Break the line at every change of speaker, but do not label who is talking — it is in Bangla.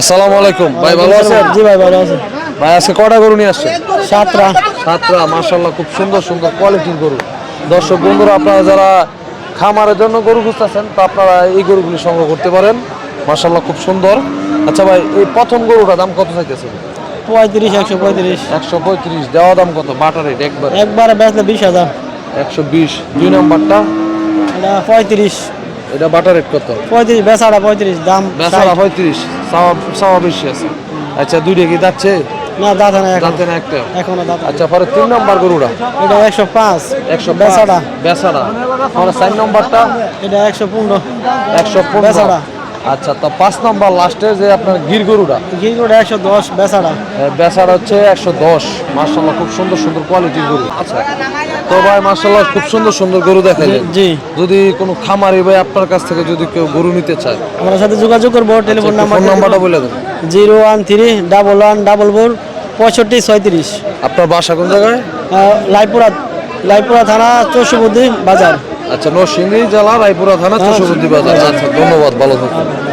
আসসালামু আলাইকুম। ভাই ভালো আছেন?
জি ভাই ভালো আছে।
ভাই আজকে কটা গরু নিয়ে আসছেন?
সাতটা।
সাতটা মার্শাল্লাহ খুব সুন্দর সুন্দর কোয়ালিটির গরু। দর্শক বন্ধুরা আপনারা যারা খামারের জন্য গরু খুঁজতেছেন তো আপনারা এই গরুগুলি সংগ্রহ করতে পারেন। মার্শাল্লাহ খুব সুন্দর। আচ্ছা ভাই এই প্রথম গরুটা দাম কত চাইতেছে
পঁয়ত্রিশ একশো পঁয়ত্রিশ।
একশো পঁয়ত্রিশ দেওয়া দাম কত? বাটার রেট একবার।
একবারে বেচলে বিশ হাজার।
একশো বিশ দুই নাম্বারটা?
পঁয়ত্রিশ।
এটা বাটার রেট কত?
পঁয়ত্রিশ বেচারা পঁয়ত্রিশ দাম
বেচারা পঁয়ত্রিশ। চাওয়া বেশি আছে আচ্ছা দুইটা কি যাচ্ছে?
না দাদা না
যাচ্ছে না একটা।
এখনও দাদা
আচ্ছা পরে তিন নম্বর গরুটা?
এটা একশো পাঁচ।
একশো
বেসাড়া
বেসাড়া পরে চার নম্বরটা?
এটা একশো পনেরো।
একশো পনেরো। আচ্ছা তো পাঁচ নম্বর লাস্টে যে আপনার গির গরুটা?
ঘি করে একশো দশ বেচারা।
বেচার হচ্ছে একশো দশ। মার্শাল্লাহ খুব সুন্দর সুন্দর কোয়ালিটির গরু। আচ্ছা তো ভাই মার্শাল্লাহ খুব সুন্দর সুন্দর গরু দেখাইলেন
জি
যদি কোনো খামারি ভাই আপনার কাছ থেকে যদি কেউ গরু নিতে চায়
আমার সাথে যোগাযোগ করব টেলিফোন নাম্বার
নাম্বারটা বলে দেন।
Zero one three double one double four পঁয়ষট্টি ছয়ত্রিশ।
আপনার বাসা কোন জায়গায়?
লাইপুরা লাইপুরা থানা চৌষবুদ্ধি বাজার।
আচ্ছা নরসিংদী জেলা রায়পুরা থানা চৌষট্টি বাজার আচ্ছা ধন্যবাদ ভালো থাকুন